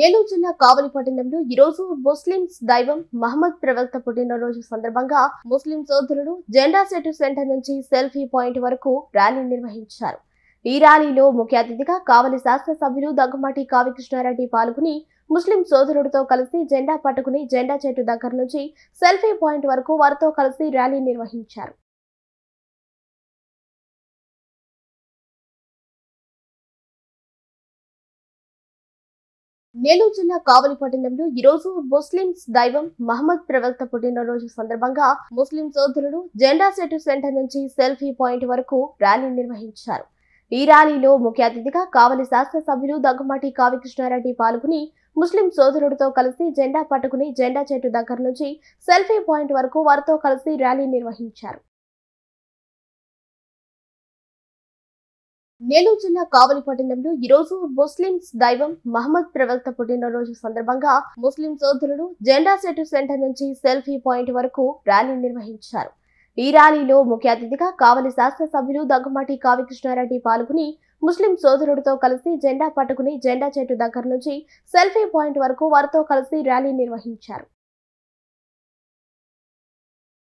నెల్లూరు జిల్లా కావలి పట్టణంలో ఈ రోజు ముస్లింస్ దైవం మహమ్మద్ ప్రవక్త పుట్టినరోజు సందర్భంగా ముస్లిం సోదరులు జెండా సెటు సెంటర్ నుంచి సెల్ఫీ పాయింట్ వరకు ర్యాలీ నిర్వహించారు. ఈ ర్యాలీలో ముఖ్య అతిథిగా కావలి శాసనసభ్యులు దగ్గుమాటి కావికృష్ణారెడ్డి పాల్గొని ముస్లిం సోదరుడితో కలిసి జెండా పట్టుకుని జెండా చెట్టు దగ్గర నుంచి సెల్ఫీ పాయింట్ వరకు వారితో కలిసి ర్యాలీ నిర్వహించారు. నెల్లూరు జిల్లా కావలి పట్టణంలో ఈరోజు ముస్లింస్ దైవం మహమ్మద్ ప్రవక్త పుట్టినరోజు సందర్భంగా ముస్లిం సోదరులు జెండా సెటు సెంటర్ నుంచి సెల్ఫీ పాయింట్ వరకు ర్యాలీ నిర్వహించారు. ఈ ర్యాలీలో ముఖ్య అతిథిగా కావలి శాసనసభ్యులు దగ్గుమాటి కావికృష్ణారెడ్డి పాల్గొని ముస్లిం సోదరుడితో కలిసి జెండా పట్టుకుని జెండా చెట్టు దగ్గర నుంచి సెల్ఫీ పాయింట్ వరకు వారితో కలిసి ర్యాలీ నిర్వహించారు. నెల్లూరు జిల్లా కావలి పట్టణంలో ఈ రోజు ముస్లింస్ దైవం మహమ్మద్ ప్రవక్త పుట్టినరోజు సందర్భంగా ముస్లిం సోదరులు జెండా సెటు సెంటర్ నుంచి సెల్ఫీ పాయింట్ వరకు ర్యాలీ నిర్వహించారు. ఈ ర్యాలీలో ముఖ్య అతిథిగా కావలి శాసనసభ్యులు దగ్గుమాటి కావికృష్ణారెడ్డి పాల్గొని ముస్లిం సోదరుడితో కలిసి జెండా పట్టుకుని జెండా చెట్టు దగ్గర నుంచి సెల్ఫీ పాయింట్ వరకు వారితో కలిసి ర్యాలీ నిర్వహించారు.